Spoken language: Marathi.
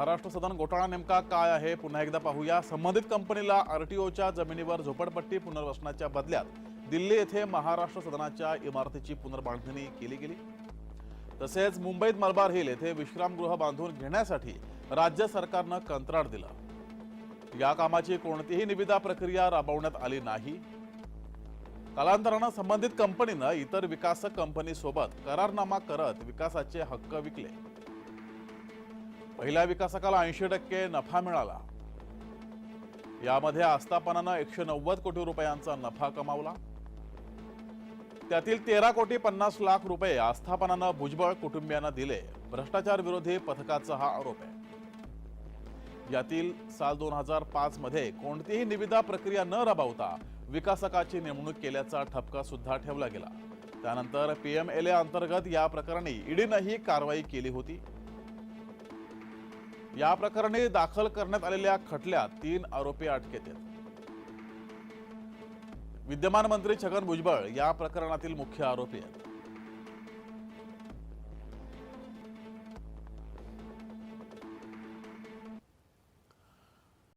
महाराष्ट्र सदन घोटाळा नेमका काय आहे? पुन्हा एकदा पाहूया. संबंधित कंपनीला आरटीओच्या जमिनीवर झोपडपट्टी पुनर्वसनाच्या बदल्यात दिल्ली येथे महाराष्ट्र सदनाच्या इमारतीची पुनर्बांधणी केली गेली. तसेच मुंबईत मलबार हिल येथे विश्रामगृह बांधून घेण्यासाठी राज्य सरकारनं कंत्राट दिलं. या कामाची कोणतीही निविदा प्रक्रिया राबवण्यात आली नाही. कालांतरानं संबंधित कंपनीनं इतर विकासक कंपनीसोबत करारनामा करत विकासाचे हक्क विकले. पहिल्या विकासकाला ऐंशी टक्के नफा मिळाला. यामध्ये आस्थापनानं एकशे नव्वद कोटी रुपयांचा नफा कमावला. त्यातील तेरा कोटी पन्नास लाख रुपये आस्थापनानं भुजबळ कुटुंबियांना दिले. भ्रष्टाचार विरोधी पथकाचा हा आरोप आहे. यातील साल दोन हजार पाच मध्ये कोणतीही निविदा प्रक्रिया न राबवता विकासकाची नेमणूक केल्याचा ठपका सुद्धा ठेवला गेला. त्यानंतर पीएमएलए अंतर्गत या प्रकरणी ईडीनं ही कारवाई केली होती. या प्रकरणी दाखल करण्यात आलेल्या खटल्यात तीन आरोपी अटकेत आहेत. विद्यमान मंत्री छगन भुजबळ या प्रकरणातील मुख्य आरोपी आहेत.